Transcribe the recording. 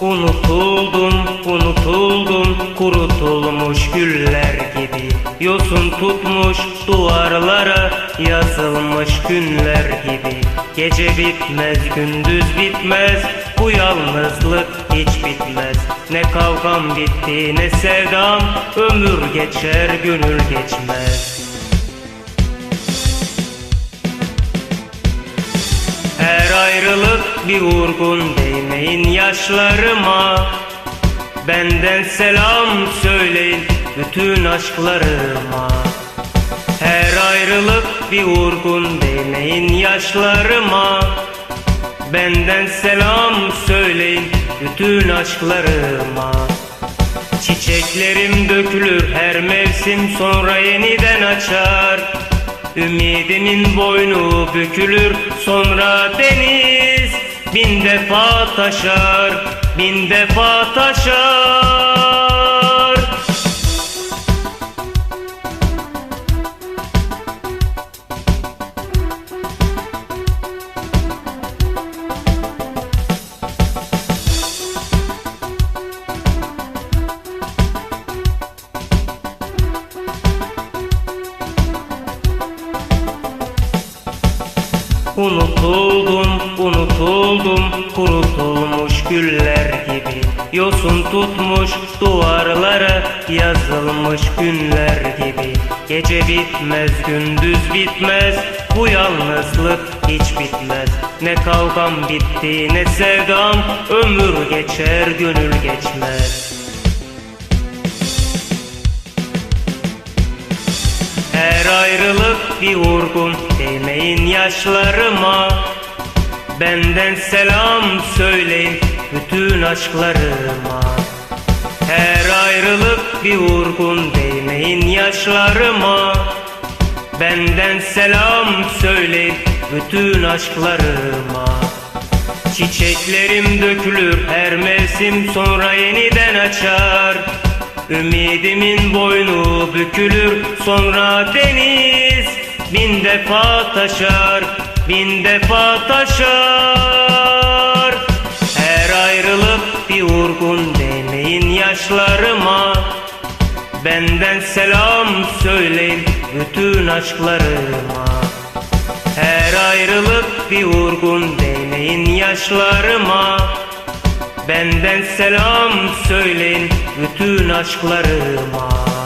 Unutuldum kurutulmuş güller gibi. Yosun tutmuş duvarlara yazılmış günler gibi. Gece bitmez gündüz bitmez bu yalnızlık hiç bitmez. Ne kavgam bitti ne sevdam ömür geçer gönül geçmez ayrılık bir vurgun değmeyin yaşlarıma. Benden selam söyleyin bütün aşklarıma. Her ayrılık bir vurgun değmeyin yaşlarıma. Benden selam söyleyin bütün aşklarıma. Çiçeklerim dökülür her mevsim sonra yeniden açar Ümidimin boynu bükülür sonra deniz. Bin defa taşar, bin defa taşar Unutuldum, unutuldum kurutulmuş güller gibi. Yosun tutmuş duvarlara yazılmış günler gibi. Gece bitmez, gündüz bitmez bu yalnızlık hiç bitmez. Ne kavgam bitti ne sevdam ömür geçer gönül geçmez ayrılık bir vurgun değmeyin yaşlarıma. Benden selam söyleyin bütün aşklarıma. Her ayrılık bir vurgun değmeyin yaşlarıma. Benden selam söyleyin bütün aşklarıma. Çiçeklerim dökülür her mevsim sonra yeniden açar Ümidimin boynu bükülür sonra deniz. Bin defa taşar, bin defa taşar. Her ayrılık bir vurgun değmeyin yaşlarıma. Benden selam söyleyin bütün aşklarıma. Her ayrılık bir vurgun değmeyin yaşlarıma. Benden selam söyleyin bütün aşklarıma